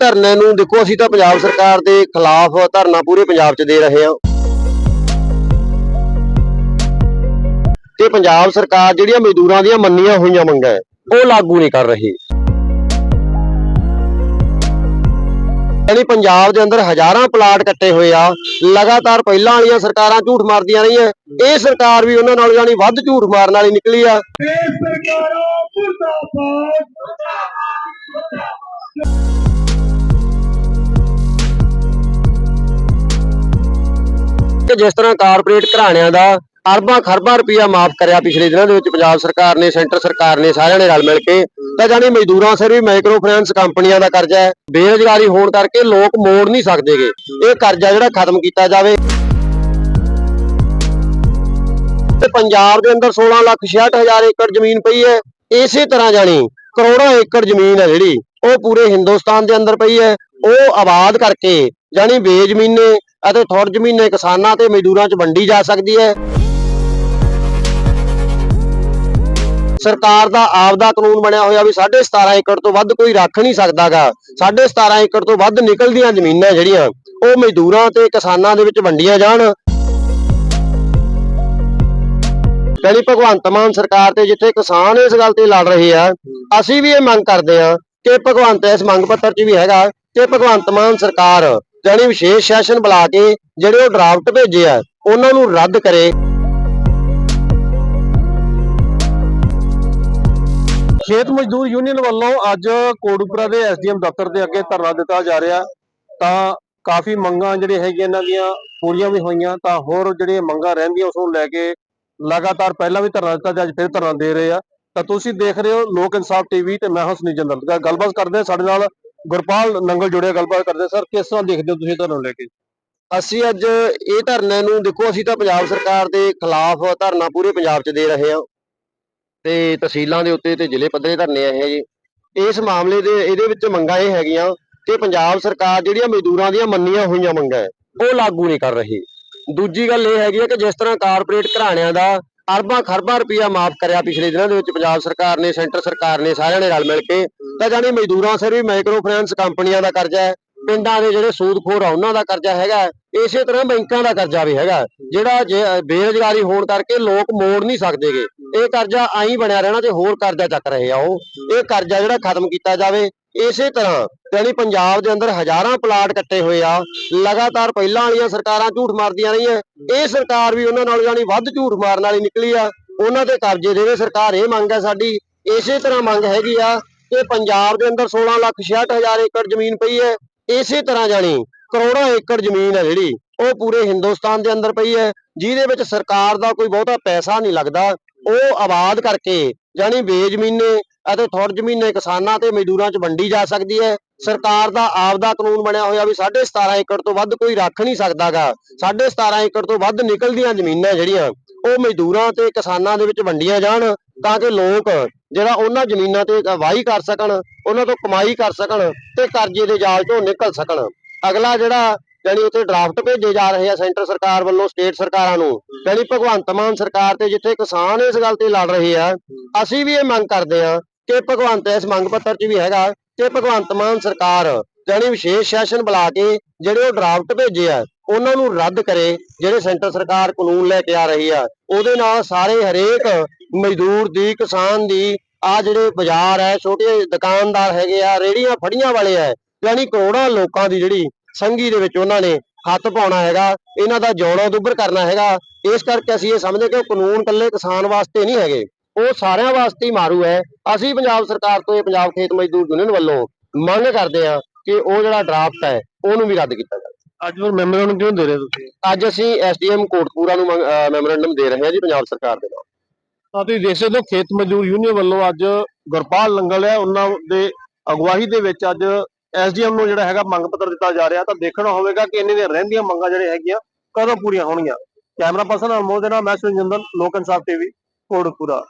ਧਰਨੇ ਨੂੰ ਦੇਖੋ, ਅਸੀਂ ਤਾਂ ਪੰਜਾਬ ਸਰਕਾਰ ਦੇ ਖਿਲਾਫ ਧਰਨਾ ਪੂਰੇ ਪੰਜਾਬ 'ਚ ਦੇ ਰਹੇ ਹਾਂ। ਤੇ ਪੰਜਾਬ ਸਰਕਾਰ ਜਿਹੜੀਆਂ ਮਜ਼ਦੂਰਾਂ ਦੀਆਂ ਮੰਨੀਆਂ ਹੋਈਆਂ ਮੰਗਾਂ ਉਹ ਲਾਗੂ ਨਹੀਂ ਕਰ ਰਹੀ। ਯਾਨੀ ਪੰਜਾਬ ਦੇ ਅੰਦਰ ਹਜ਼ਾਰਾਂ ਪਲਾਟ ਕੱਟੇ ਹੋਏ ਆ, ਲਗਾਤਾਰ ਪਹਿਲਾਂ ਵਾਲੀਆਂ ਸਰਕਾਰਾਂ ਝੂਠ ਮਾਰਦੀਆਂ ਰਹੀਆਂ, ਇਹ ਸਰਕਾਰ ਵੀ ਉਹਨਾਂ ਨਾਲ ਯਾਨੀ ਵੱਧ ਝੂਠ ਮਾਰਨ ਵਾਲੀ ਨਿਕਲੀ ਆ। ਕਿ ਜਿਸ ਤਰ੍ਹਾਂ ਕਾਰਪੋਰੇਟ ਘਰਾਣਿਆਂ ਦਾ ਅਰਬਾਂ ਖਰਬਾਂ ਰੁਪਇਆ ਮਾਫ ਕਰਿਆ ਪਿਛਲੇ ਦਿਨਾਂ ਦੇ ਵਿੱਚ ਪੰਜਾਬ ਸਰਕਾਰ ਨੇ, ਸੈਂਟਰ ਸਰਕਾਰ ਨੇ ਸਾਰਿਆਂ ਨੇ ਰਲ ਮਿਲ ਕੇ। ਤਾਂ ਜਾਨੀ ਮਜ਼ਦੂਰਾਂ ਸਿਰ ਵੀ ਮਾਈਕਰੋ ਫਾਈਨੈਂਸ ਕੰਪਨੀਆਂ ਦਾ ਕਰਜ਼ਾ ਹੈ। ਬੇਰੁਜ਼ਗਾਰੀ ਹੋਣ ਕਰਕੇ ਲੋਕ ਮੋੜ ਨਹੀਂ ਸਕਦੇਗੇ। ਇਹ ਕਰਜ਼ਾ ਜਿਹੜਾ ਖਤਮ ਕੀਤਾ ਜਾਵੇ। ਤੇ ਪੰਜਾਬ ਦੇ ਅੰਦਰ 16 ਲੱਖ 66 ਹਜ਼ਾਰ ਏਕੜ ਜ਼ਮੀਨ ਪਈ ਹੈ। ਇਸੇ ਤਰ੍ਹਾਂ ਜਾਣੀ ਕਰੋੜਾਂ ਏਕੜ ਜ਼ਮੀਨ ਹੈ ਜਿਹੜੀ, ਉਹ ਪੂਰੇ ਹਿੰਦੁਸਤਾਨ ਦੇ ਅੰਦਰ ਪਈ ਹੈ। ਉਹ ਆਬਾਦ ਕਰਕੇ ਜਾਣੀ ਬੇਜ਼ਮੀਨੇ ਅਤੇ ਥੋੜ ਜ਼ਮੀਨੇ ਕਿਸਾਨਾਂ ਤੇ ਮਜ਼ਦੂਰਾਂ 'ਚ ਵੰਡੀ ਜਾ ਸਕਦੀ ਹੈ। ਸਰਕਾਰ ਦਾ ਆਪਦਾ ਕਾਨੂੰਨ ਬਣਿਆ ਹੋਇਆ ਵੀ 17.5 ਏਕੜ ਤੋਂ ਵੱਧ ਕੋਈ ਰੱਖ ਨਹੀਂ ਸਕਦਾਗਾ। 17.5 ਏਕੜ ਤੋਂ ਵੱਧ ਨਿਕਲਦੀਆਂ ਜ਼ਮੀਨਾਂ ਜਿਹੜੀਆਂ, ਉਹ ਮਜ਼ਦੂਰਾਂ ਤੇ ਕਿਸਾਨਾਂ ਦੇ ਵਿੱਚ ਵੰਡੀਆਂ ਜਾਣ। ਯਾਨੀ ਭਗਵੰਤ ਮਾਨ ਸਰਕਾਰ ਤੇ ਜਿੱਥੇ ਕਿਸਾਨ ਇਸ ਗੱਲ ਤੇ ਲੜ ਰਹੇ ਆ, ਅਸੀਂ ਵੀ ਇਹ ਮੰਗ ਕਰਦੇ ਆ ਕਿ ਭਗਵੰਤ ਇਸ ਮੰਗ ਪੱਤਰ 'ਚ ਵੀ ਹੈਗਾ ਕਿ ਭਗਵੰਤ ਮਾਨ ਸਰਕਾਰ ਯਾਨੀ ਵਿਸ਼ੇਸ਼ ਸੈਸ਼ਨ ਬੁਲਾ ਕੇ ਜਿਹੜੇ ਉਹ ਡਰਾਫਟ ਭੇਜੇ ਆ, ਉਹਨਾਂ ਨੂੰ ਰੱਦ ਕਰੇ। ਖੇਤ ਮਜ਼ਦੂਰ ਯੂਨੀਅਨ ਵੱਲੋਂ ਅੱਜ ਕੋਟਪੁਰਾ ਦੇ ਐਸਡੀਐਮ ਦਫ਼ਤਰ ਦੇ ਅੱਗੇ ਧਰਨਾ ਦਿੱਤਾ ਜਾ ਰਿਹਾ। ਤਾਂ ਕਾਫੀ ਮੰਗਾਂ ਜਿਹੜੇ ਹੈਗੀਆਂ, ਇਹਨਾਂ ਦੀਆਂ ਪੂਰੀਆਂ ਵੀ ਹੋਈਆਂ, ਤਾਂ ਹੋਰ ਜਿਹੜੀਆਂ ਮੰਗਾਂ ਰਹਿੰਦੀਆਂ, ਉਸ ਨੂੰ ਲੈ ਕੇ ਲਗਾਤਾਰ ਪਹਿਲਾਂ ਵੀ ਧਰਨਾ ਦਿੱਤਾ ਤੇ ਅੱਜ ਫਿਰ ਧਰਨਾ ਦੇ ਰਹੇ ਆ। ਤਾਂ ਤੁਸੀਂ ਦੇਖ ਰਹੇ ਹੋ ਲੋਕ ਇਨਸਾਫ ਟੀਵੀ ਤੇ ਮੈਂ ਹਾਂ ਸੁਨੀਲ ਜੰਦਲ ਗੱਲਬਾਤ ਕਰਦੇ ਸਾਡੇ ਨਾਲ ਗੁਰਪਾਲ ਨੰਗਲ ਜੁੜਿਆ ਗੱਲਬਾਤ ਕਰਦੇ ਸਰ, ਕਿਸ ਤਰ੍ਹਾਂ ਦੇਖਦੇ ਹੋ ਤੁਸੀਂ ਧਰਨਾ ਲੈ ਕੇ? ਅਸੀਂ ਅੱਜ ਇਹ ਧਰਨੇ ਨੂੰ ਦੇਖੋ, ਅਸੀਂ ਤਾਂ ਪੰਜਾਬ ਸਰਕਾਰ ਦੇ ਖਿਲਾਫ ਧਰਨਾ ਪੂਰੇ ਪੰਜਾਬ 'ਚ ਦੇ ਰਹੇ ਹਾਂ। ਤੇ ਤਹਿਸੀਲਾਂ ਦੇ ਉੱਤੇ ਤੇ ਜ਼ਿਲ੍ਹੇ ਪੱਧਰੇ ਧਰਨੇ ਆ ਇਹ ਜੀ ਇਸ ਮਾਮਲੇ ਦੇ, ਇਹਦੇ ਵਿੱਚ ਮੰਗਾਂ ਇਹ ਹੈਗੀਆਂ ਕਿ ਪੰਜਾਬ ਸਰਕਾਰ ਜਿਹੜੀਆਂ ਮਜ਼ਦੂਰਾਂ ਦੀਆਂ ਮੰਨੀਆਂ ਹੋਈਆਂ ਮੰਗਾਂ ਉਹ ਲਾਗੂ ਨਹੀਂ ਕਰ ਰਹੀ। ਦੂਜੀ ਗੱਲ ਇਹ ਹੈਗੀ ਹੈ ਕਿ ਜਿਸ ਤਰ੍ਹਾਂ ਕਾਰਪੋਰੇਟ ਘਰਾਣਿਆਂ ਦਾ ਅਰਬਾਂ ਖਰਬਾਂ ਰੁਪਇਆ ਮਾਫ ਕਰਿਆ ਪਿਛਲੇ ਦਿਨਾਂ ਦੇ ਵਿੱਚ ਪੰਜਾਬ ਸਰਕਾਰ ਨੇ, ਸੈਂਟਰ ਸਰਕਾਰ ਨੇ ਸਾਰਿਆਂ ਨੇ ਰਲ ਮਿਲ ਕੇ। ਤਾਂ ਜਾਨੀ ਮਜ਼ਦੂਰਾਂ ਸਿਰ ਵੀ ਮਾਈਕਰੋ ਫਾਈਨੈਂਸ ਕੰਪਨੀਆਂ ਦਾ ਕਰਜ਼ਾ ਹੈ, ਪਿੰਡਾਂ ਦੇ ਜਿਹੜੇ ਸੂਦਖੋਰ ਆ ਉਹਨਾਂ ਦਾ ਕਰਜ਼ਾ ਹੈਗਾ ਇਸੇ ਤਰ੍ਹਾਂ ਬੈਂਕਾਂ ਦਾ ਕਰਜ਼ਾ ਵੀ ਹੈਗਾ ਜਿਹੜਾ ਜੇ- ਬੇਰੁਜ਼ਗਾਰੀ ਹੋਣ ਕਰਕੇ ਲੋਕ ਮੋੜ ਨਹੀਂ ਸਕਦੇਗੇ। ਇਹ ਕਰਜ਼ਾ ਆਈ ਬਣਿਆ ਰਹਿਣਾ ਤੇ ਹੋਰ ਕਰਜ਼ਾ ਚੱਕ ਰਹੇ ਆ ਉਹ। ਇਹ ਕਰਜ਼ਾ ਜਿਹੜਾ ਖਤਮ ਕੀਤਾ ਜਾਵੇ ਇਸੇ ਤਰ੍ਹਾਂ ਯਾਨੀ ਪੰਜਾਬ ਦੇ ਅੰਦਰ ਹਜ਼ਾਰਾਂ ਪਲਾਟ ਕੱਟੇ ਹੋਏ ਆ, ਲਗਾਤਾਰ ਪਹਿਲਾਂ ਵਾਲੀਆਂ ਸਰਕਾਰਾਂ ਝੂਠ ਮਾਰਦੀਆਂ ਰਹੀਆਂ, ਇਹ ਸਰਕਾਰ ਵੀ ਉਹਨਾਂ ਨਾਲ ਜਾਨੀ ਵੱਧ ਝੂਠ ਮਾਰਨ ਵਾਲੀ ਨਿਕਲੀ ਆ, ਉਹਨਾਂ ਤੇ ਕਬਜ਼ੇ ਦੇਵੇ ਸਰਕਾਰ ਇਹ ਮੰਗ ਹੈ ਸਾਡੀ, ਇਸੇ ਤਰ੍ਹਾਂ ਮੰਗ ਹੈਗੀ ਆ ਕਿ ਪੰਜਾਬ ਦੇ ਅੰਦਰ 16 ਲੱਖ 66 ਹਜ਼ਾਰ ਏਕੜ ਜ਼ਮੀਨ ਪਈ ਹੈ, ਇਸੇ ਤਰ੍ਹਾਂ ਜਾਣੀ ਕਰੋੜਾਂ ਏਕੜ ਜ਼ਮੀਨ ਹੈ ਜਿਹੜੀ, ਉਹ ਪੂਰੇ ਹਿੰਦੁਸਤਾਨ ਦੇ ਅੰਦਰ ਪਈ ਹੈ, ਜਿਹਦੇ ਵਿੱਚ ਸਰਕਾਰ ਦਾ ਕੋਈ ਬਹੁਤਾ ਪੈਸਾ ਨਹੀਂ ਲੱਗਦਾ, ਉਹ ਆਬਾਦ ਕਰਕੇ ਜਾਨੀ ਬੇਜ਼ਮੀਨੇ ਅਤੇ ਥੋੜ ਜ਼ਮੀਨ ਕਿਸਾਨਾਂ ਤੇ ਮਜ਼ਦੂਰਾਂ 'ਚ ਵੰਡੀ ਜਾ ਸਕਦੀ ਹੈ। ਸਰਕਾਰ ਦਾ ਆਪਦਾ ਕਾਨੂੰਨ ਬਣਿਆ ਹੋਇਆ ਵੀ 17.5 ਏਕੜ ਤੋਂ ਵੱਧ ਕੋਈ ਰੱਖ ਨਹੀਂ ਸਕਦਾਗਾ। 17.5 ਏਕੜ ਤੋਂ ਵੱਧ ਨਿਕਲਦੀਆਂ ਜ਼ਮੀਨਾਂ ਜਿਹੜੀਆਂ, ਉਹ ਮਜ਼ਦੂਰਾਂ ਤੇ ਕਿਸਾਨਾਂ ਦੇ ਵਿੱਚ ਵੰਡੀਆਂ ਜਾਣ ਤਾਂ ਕਿ ਲੋਕ ਜਿਹੜਾ ਉਹਨਾਂ ਜ਼ਮੀਨਾਂ ਤੇ ਵਾਹੀ ਕਰ ਸਕਣ, ਉਹਨਾਂ ਤੋਂ ਕਮਾਈ ਕਰ ਸਕਣ ਤੇ ਕਰਜ਼ੇ ਦੇ ਜਾਲ ਤੋਂ ਨਿਕਲ ਸਕਣ। ਅਗਲਾ ਜਿਹੜਾ ਯਾਨੀ ਉੱਥੇ ਡਰਾਫਟ ਭੇਜੇ ਜਾ ਰਹੇ ਆ ਸੈਂਟਰ ਸਰਕਾਰ ਵੱਲੋਂ, ਸਟੇਟ ਸਰਕਾਰਾਂ ਨੂੰ ਯਾਨੀ ਭਗਵੰਤ ਮਾਨ ਸਰਕਾਰ ਤੇ ਜਿੱਥੇ ਕਿਸਾਨ ਇਸ ਗੱਲ ਤੇ ਲੜ ਰਹੇ ਆ, ਅਸੀਂ ਵੀ ਇਹ ਮੰਗ ਕਰਦੇ ਆ ਕਿ ਭਗਵੰਤ ਇਸ ਮੰਗ ਪੱਤਰ 'ਚ ਵੀ ਹੈਗਾ ਕਿ ਭਗਵੰਤ ਮਾਨ ਸਰਕਾਰ ਯਾਨੀ ਵਿਸ਼ੇਸ਼ ਸੈਸ਼ਨ ਬੁਲਾ ਕੇ ਜਿਹੜੇ ਉਹ ਡਰਾਫਟ ਭੇਜੇ ਆ, ਉਹਨਾਂ ਨੂੰ ਰੱਦ ਕਰੇ, ਜਿਹੜੇ ਸੈਂਟਰ ਸਰਕਾਰ ਕਾਨੂੰਨ ਲੈ ਕੇ ਆ ਰਹੀ ਆ, ਉਹਦੇ ਨਾਲ ਸਾਰੇ ਹਰੇਕ ਮਜ਼ਦੂਰ ਦੀ, ਕਿਸਾਨ ਦੀ, ਆ ਜਿਹੜੇ ਬਾਜ਼ਾਰ ਹੈ ਛੋਟੇ ਦੁਕਾਨਦਾਰ ਹੈਗੇ ਆ, ਰੇੜੀਆਂ ਫੜੀਆਂ ਵਾਲੇ ਆ ਯਾਨੀ ਕਰੋੜਾਂ ਲੋਕਾਂ ਦੀ ਜਿਹੜੀ ਸੰਗੀ ਦੇ ਵਿੱਚ ਉਹਨਾਂ ਨੇ ਹੱਥ ਪਾਉਣਾ ਹੈਗਾ, ਇਹਨਾਂ ਦਾ ਜੋੜੋ ਦੁੱਬਰ ਕਰਨਾ ਹੈਗਾ, ਇਸ ਕਰਕੇ ਅਸੀਂ ਇਹ ਸਮਝਦੇ ਕਿ ਕਾਨੂੰਨ ਇਕੱਲੇ ਕਿਸਾਨ ਵਾਸਤੇ ਨਹੀਂ ਹੈਗੇ। ਉਹ ਸਾਰਿਆਂ ਵਾਸਤੇ ਹੀ ਮਾਰੂ ਹੈ। ਅਸੀਂ ਪੰਜਾਬ ਸਰਕਾਰ ਤੋਂ ਇਹ ਪੰਜਾਬ ਖੇਤ ਮਜ਼ਦੂਰ ਯੂਨੀਅਨ ਵੱਲੋਂ ਮੰਗ ਕਰਦੇ ਹਾਂ ਕਿ ਉਹ ਜਿਹੜਾ ਡਰਾਫਟ ਹੈ ਉਹਨੂੰ ਵੀ ਰੱਦ ਕੀਤਾ ਜਾਵੇ। ਅੱਜ ਫਿਰ ਨੂੰ ਕਿਉਂ ਦੇ ਰਹੇ ਤੁਸੀਂ? ਅੱਜ ਅਸੀਂ ਐਸਡੀਐਮ ਕੋਟਪੂਰਾ ਨੂੰ ਮੈਮੋਰੈਂਡਮ ਦੇ ਰਹੇ ਹਾਂ ਜੀ ਪੰਜਾਬ ਸਰਕਾਰ ਦੇ ਨਾਲ। ਤਾਂ ਤੁਸੀਂ ਦੇਖ ਸਕਦੇ ਹੋ ਖੇਤ ਮਜ਼ਦੂਰ ਯੂਨੀਅਨ ਵੱਲੋਂ ਅੱਜ ਗੁਰਪਾਲ ਲੰਗਲ ਹੈ ਉਹਨਾਂ ਦੇ ਅਗਵਾਈ ਦੇ ਵਿੱਚ ਅੱਜ ਐਸਡੀਐਮ ਨੂੰ ਜਿਹੜਾ ਹੈਗਾ ਮੰਗ ਪੱਤਰ ਦਿੱਤਾ ਜਾ ਰਿਹਾ। ਤਾਂ ਦੇਖਣਾ ਹੋਵੇਗਾ ਕਿ ਇਹਨਾਂ ਦੀਆਂ ਰਹਿੰਦੀਆਂ ਮੰਗਾਂ ਜਿਹੜੇ ਹੈਗੀਆਂ ਕਦੋਂ ਪੂਰੀਆਂ ਹੋਣਗੀਆਂ। ਕੈਮਰਾ ਪਰਸਨ ਅਨਮੋਲ ਦੇ ਨਾਲ ਮੈਂ ਜੰਦਲ ਲੋਕ ਇਨਸਾਫ ਟੀਵੀ ਕੋਟਪੂਰਾ।